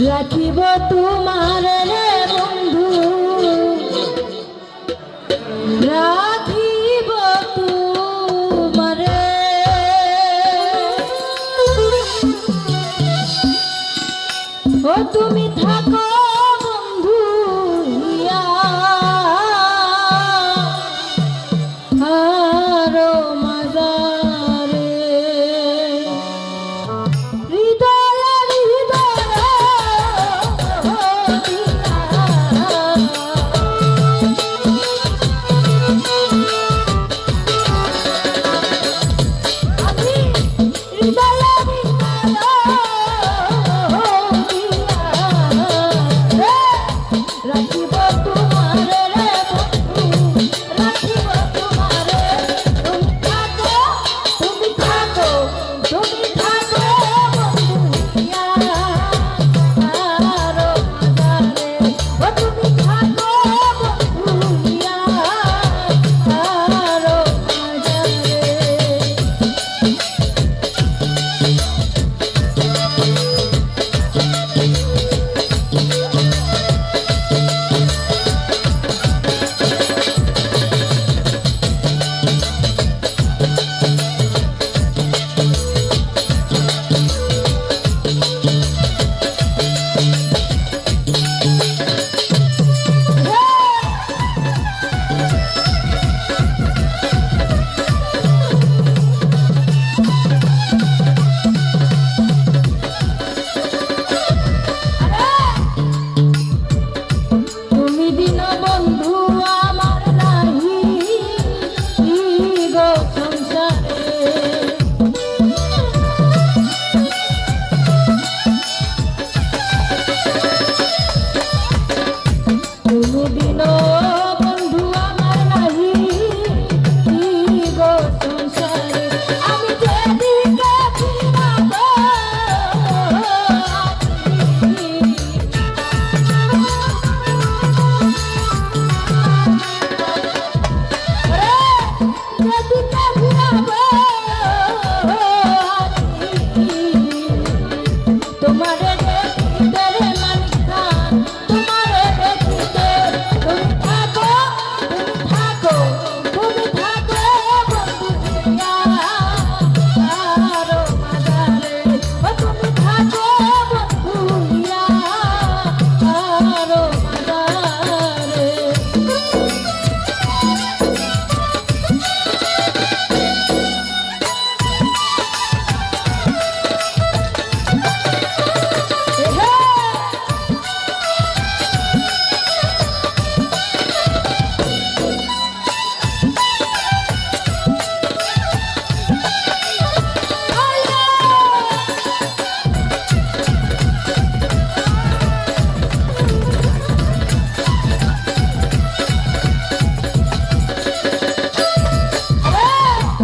রাখিব তোমার রে বন্ধু। রাখিব তোমার ও তুমি থাকো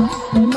Mm-hmm.